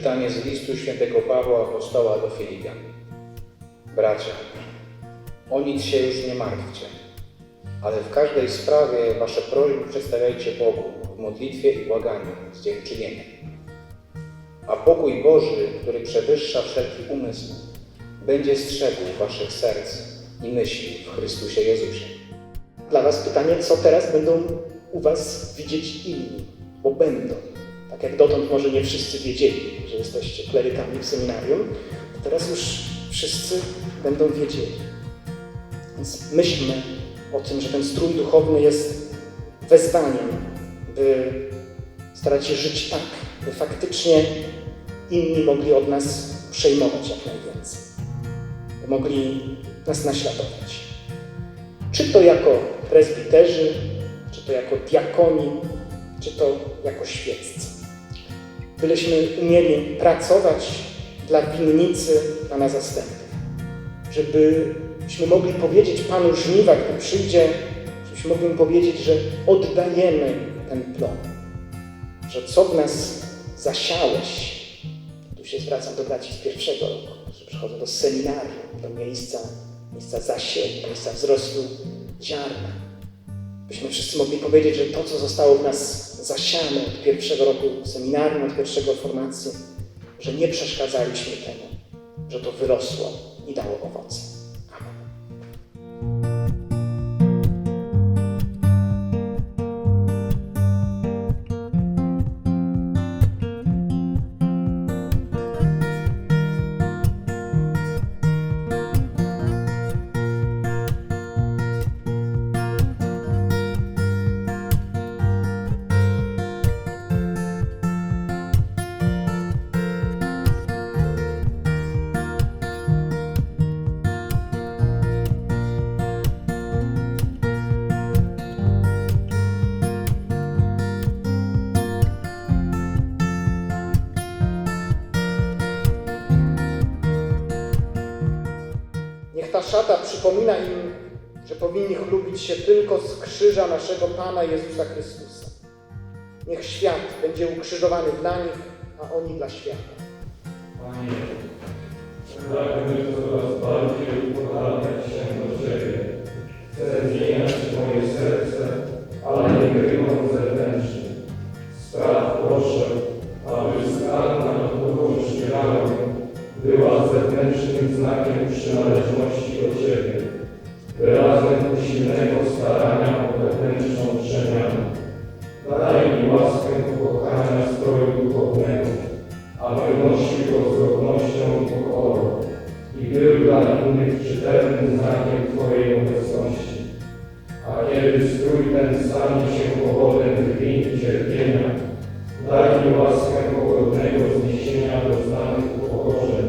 Czytanie z listu świętego Pawła Apostoła do Filipian. Bracia, o nic się już nie martwcie, ale w każdej sprawie wasze prośby przedstawiajcie Bogu w modlitwie i błaganiu z dziękczynieniem. A pokój Boży, który przewyższa wszelki umysł, będzie strzegł waszych serc i myśli w Chrystusie Jezusie. Dla Was pytanie, co teraz będą u Was widzieć inni, bo będą. Tak jak dotąd może nie wszyscy wiedzieli, że jesteście klerykami w seminarium, to teraz już wszyscy będą wiedzieli. Więc myślmy o tym, że ten strój duchowny jest wezwaniem, by starać się żyć tak, by faktycznie inni mogli od nas przejmować jak najwięcej. By mogli nas naśladować. Czy to jako prezbiterzy, czy to jako diakoni, czy to jako świeccy. Byleśmy umieli pracować dla winnicy Pana zastępów. Żebyśmy mogli powiedzieć Panu żniwa, gdy przyjdzie, żebyśmy mogli powiedzieć, że oddajemy ten plon. Że co w nas zasiałeś, tu się zwracam do braci z pierwszego roku, że przychodzę do seminarium, do miejsca, miejsca zasięgu, miejsca wzrostu ziarna. Byśmy wszyscy mogli powiedzieć, że to, co zostało w nas zasiane od pierwszego roku seminarium, od pierwszego formacji, że nie przeszkadzaliśmy temu, że to wyrosło i dało owoce. Ta szata przypomina im, że powinni chlubić się tylko z krzyża naszego Pana Jezusa Chrystusa. Niech świat będzie ukrzyżowany dla nich, a oni dla świata. Panie, silnego starania o wewnętrzną przemianę. Daj mi łaskę pokochania stroju duchownego, aby nosił go z godnością i pokorą i był dla innych czytelnym znakiem Twojej obecności. A kiedy strój ten stanie się powodem krwi i cierpienia, daj mi łaskę pogodnego zniesienia doznanych upokorzeń